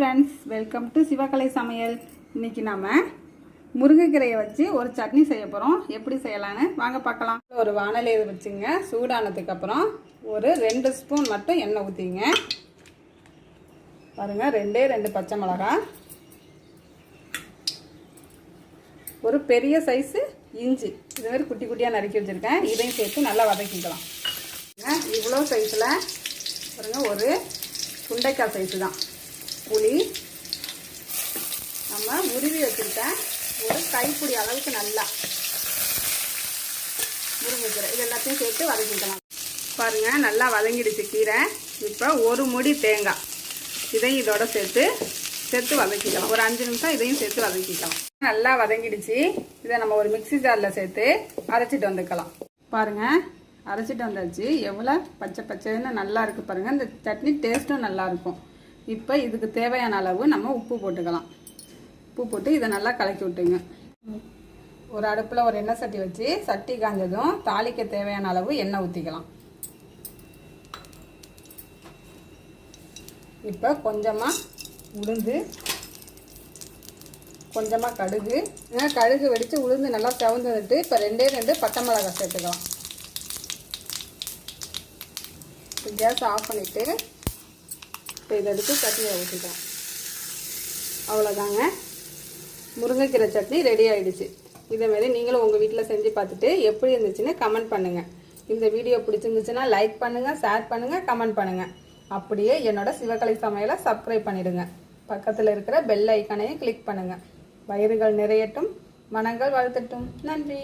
Friends welcome to Sivakalai சமையல். இன்னைக்கு நம்ம முருங்கைக்கீரையை வச்சு ஒரு சட்னி செய்ய போகிறோம் எப்படி செய்யலான்னு வாங்க பார்க்கலாம். ஒரு வானலை வச்சுங்க. சூடானதுக்கப்புறம் ஒரு ரெண்டு ஸ்பூன் மட்டும் எண்ணெய் ஊற்றிங்க பாருங்க ரெண்டே ரெண்டு பச்சை மிளகா. ஒரு பெரிய சைஸு இஞ்சி. இது மாதிரி குட்டி குட்டியாக நறுக்கி வச்சுருக்கேன். இதையும் சேர்த்து நல்லா வதக்கிக்கலாம். இவ்வளோ சைஸில் பாருங்கள் ஒரு சுண்டைக்காய் சைஸு தான். புளி. நம்ம உருவி வச்சுருக்கேன் ஒரு கைப்பிடி அளவுக்கு நல்லா முருங்கைக்கீரை இது எல்லாத்தையும் சேர்த்து வதக்கிக்கலாம். பாருங்கள் நல்லா வதங்கிடுச்சு கீரை. இப்போ ஒரு முடி தேங்காய். இதையும் இதோட சேர்த்து சேர்த்து வதக்கிக்கலாம். ஒரு அஞ்சு நிமிஷம் இதையும் சேர்த்து வதக்கிக்கலாம். நல்லா வதங்கிடுச்சு. இதை நம்ம ஒரு மிக்ஸி ஜாரில் சேர்த்து அரைச்சிட்டு வந்துக்கலாம். பாருங்கள் அரைச்சிட்டு வந்தாச்சு. எவ்வளோ பச்சை பச்சைன்னு நல்லா இருக்குது பாருங்கள் இந்த சட்னி டேஸ்ட்டும் நல்லாயிருக்கும் இப்போ இதுக்கு தேவையான அளவு நம்ம உப்பு போட்டுக்கலாம். உப்பு போட்டு இதை நல்லா கலக்கி விட்டுங்க. ஒரு அடுப்பில் ஒரு எண்ணெய் சட்டி வச்சு சட்டி காஞ்சதும் தாளிக்க தேவையான அளவு எண்ணெய் ஊற்றிக்கலாம் இப்போ கொஞ்சமாக உளுந்து கொஞ்சமாக கடுகு. ஏன்னா கடுகு வெடித்து உளுந்து நல்லா செவந்துட்டு இப்போ ரெண்டே ரெண்டு பட்டை மிளகாய் சேர்த்துக்கலாம். கேஸ் ஆஃப் பண்ணிவிட்டு இப்போ இதை எடுத்து சட்னியை ஊற்றிட்டோம் அவ்வளோதாங்க. முருங்கைக்கீரை சட்னி ரெடி ஆகிடுச்சு இதேமாரி நீங்களும் உங்கள் வீட்டில் செஞ்சு பார்த்துட்டு எப்படி இருந்துச்சுன்னு கமெண்ட் பண்ணுங்கள் இந்த வீடியோ பிடிச்சிருந்துச்சுன்னா லைக் பண்ணுங்கள் ஷேர் பண்ணுங்கள் கமெண்ட் பண்ணுங்கள் அப்படியே என்னோட சிவகலை சமையலை சப்ஸ்கிரைப் பண்ணிவிடுங்க பக்கத்தில் இருக்கிற பெல் ஐக்கானையும் கிளிக் பண்ணுங்கள் வயிறுகள் நிறையட்டும். மனங்கள் வளர்த்தட்டும். நன்றி.